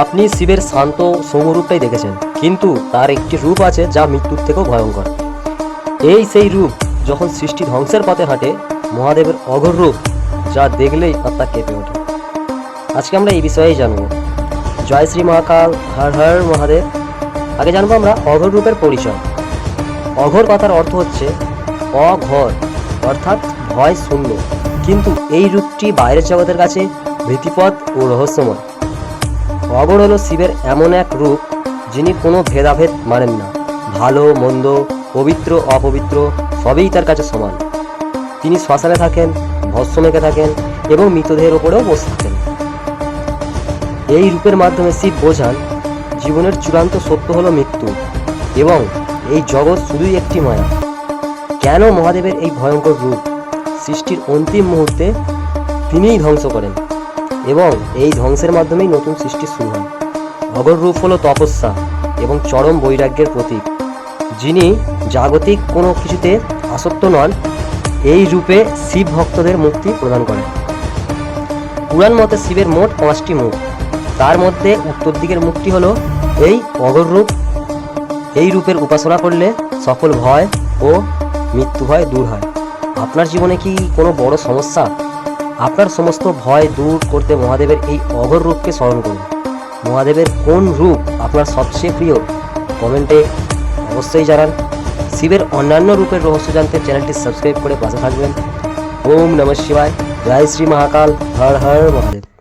আপনি শিবের শান্ত সৌম্যরূপটাই দেখেছেন, কিন্তু তার একটি রূপ আছে যা মৃত্যুর থেকেও ভয়ঙ্কর। এই সেই রূপ যখন সৃষ্টি ধ্বংসের পথে হাঁটে, মহাদেবের অঘর রূপ যা দেখলেই আত্মা কেঁপে ওঠে। আজকে আমরা এই বিষয়েই জানব। জয় শ্রী মহাকাল, হর হর মহাদেব। আগে জানব আমরা অঘর রূপের পরিচয়। অঘর কথার অর্থ হচ্ছে অঘর, অর্থাৎ ভয় শূন্য। কিন্তু এই রূপটি বাইরের জগতের কাছে ভীতিপথ ও রহস্যময়। অঘর হলো শিবের এমন এক রূপ, যিনি কোনো ভেদাভেদ মানেন না। ভালো, মন্দ, পবিত্র, অপবিত্র, সবই তার কাছে সমান। তিনি শ্মশানে থাকেন মেখে থাকেন এবং মৃতদেহের ওপরেও বসে থাকেন। এই রূপের মাধ্যমে শিব বোঝান, জীবনের চূড়ান্ত সত্য হলো মৃত্যু এবং এই জগৎ শুধুই একটি মায়া। কেন মহাদেবের এই ভয়ঙ্কর রূপ, সৃষ্টির অন্তিম মুহূর্তে তিনিই ধ্বংস করেন? এবং এই ধ্বংসের মাধ্যমেই নতুন সৃষ্টি শুরু হয়। অগর রূপ হলো তপস্যা এবং চরম বৈরাগ্যের প্রতীক। যিনি জাগতিক কোনো কিছুতে আসক্ত নন, এই রূপে শিব ভক্তদের মুক্তি প্রদান করেন। পুরাণ মতে শিবের মোট পাঁচটি মুখ। তার মধ্যে উত্তর দিকের মুখটি হলো এই অগর রূপ। এই রূপের উপাসনা করলে সকল ভয় ও মৃত্যু ভয় দূর হয়। আপনার জীবনে কি কোনো বড় সমস্যা? আপনার সমস্ত ভয় দূর করতে মহাদেবের এই অঘর রূপকে স্মরণ করুন। মহাদেবের কোন রূপ আপনার সবচেয়ে প্রিয়? কমেন্টে অবশ্যই জানান। শিবের অন্যান্য রূপের রহস্য জানতে চ্যানেলটি সাবস্ক্রাইব করে পাশে থাকবেন। ওম নমঃ শিবায়। জয় শ্রী মহাকাল। হর হর মহাদেব।